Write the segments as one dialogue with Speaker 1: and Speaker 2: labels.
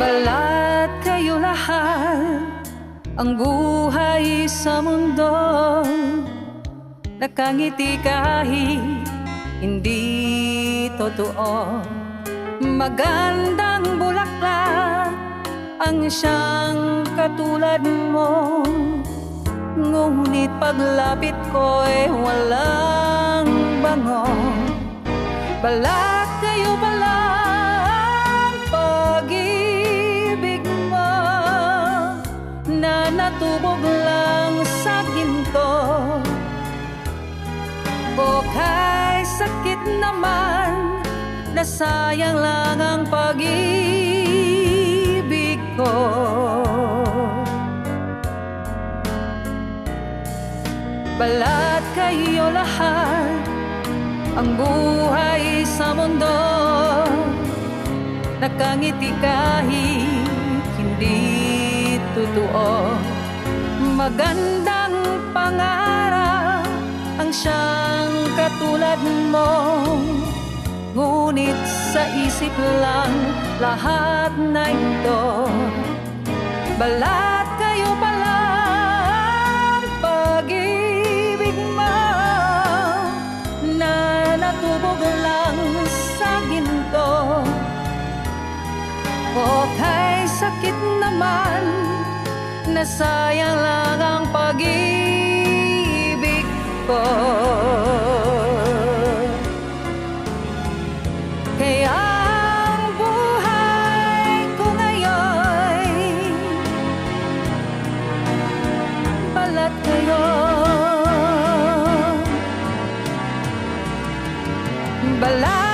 Speaker 1: Balat kayo lahat. Ang buhay sa mundo Nakangiti kahit hindi totoo. Magandang bulaklak Ang siyang katulad mo. Ngunit paglapit ko eh walang bango. Balat kayo pala Na natubog lang sa ginto. O kay sakit naman Na sayang lang ang pag-ibig ko. Balat kayo lahat Ang buhay sa mundo. Nakangiti kahit hindi totoo Magandang pangarap Ang siyang katulad mo. Ngunit sa isip lang lahat na ito. Balat kayo pala ang pag-ibig mo Na natubog lang sa ginto. O kay sakit naman Na sayang lang ang pag-ibig ko. Kaya ang buhay ko ngayon Balat kayo Balat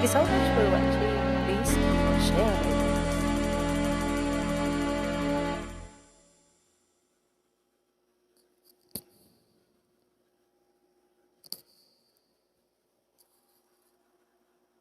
Speaker 2: Thank you so much for watching. Please share.